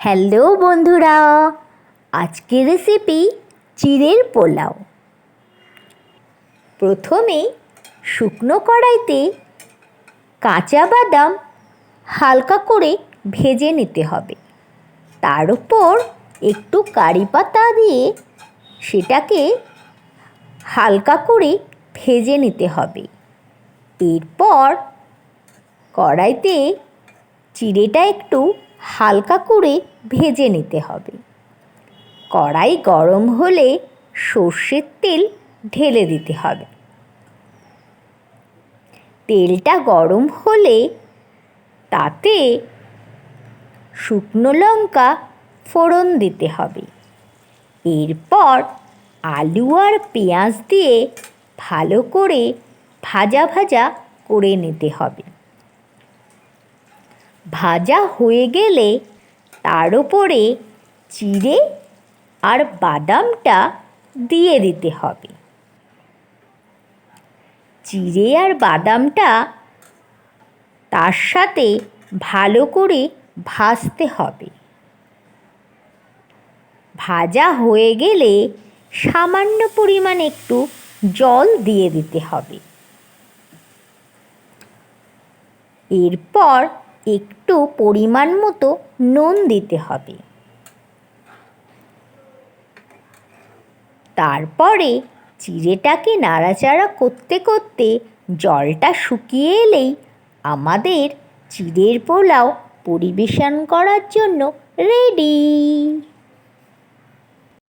Hello বন্ধুরা, আজকের recipe চিড়ের pulao. প্রথমে শুকনো কড়াইতে কাঁচা বাদাম হালকা করে ভেজে নিতে হবে। তার উপর একটু কারি পাতা দিয়ে সেটাকে হালকা করে ভেজে নিতে হবে। এরপর কড়াইতে চিড়েটা একটু হালকা করে ভেজে নিতে হবে। কড়াই গরম হলে সর্ষের তেল ঢেলে দিতে হবে। তেলটা গরম হলে তাতে শুকনো লঙ্কা ফোড়ন দিতে হবে। এরপর আলু আর পেঁয়াজ দিয়ে ভালো করে ভাজা ভাজা করে নিতে হবে। ভাজা হয়ে গেলে তার উপরে চিড়ে আর বাদামটা দিয়ে দিতে হবে। চিড়ে আর বাদামটা তার সাথে ভালো করে ভাজতে হবে। ভাজা হয়ে গেলে সামান্য পরিমাণ একটু জল দিয়ে দিতে হবে। এরপর একটু পরিমাণ মতো নুন দিতে হবে। তারপরে চিড়েটাকে নাড়াচাড়া করতে করতে জলটা শুকিয়ে এলেই আমাদের চিড়ের পোলাও পরিবেশন করার জন্য রেডি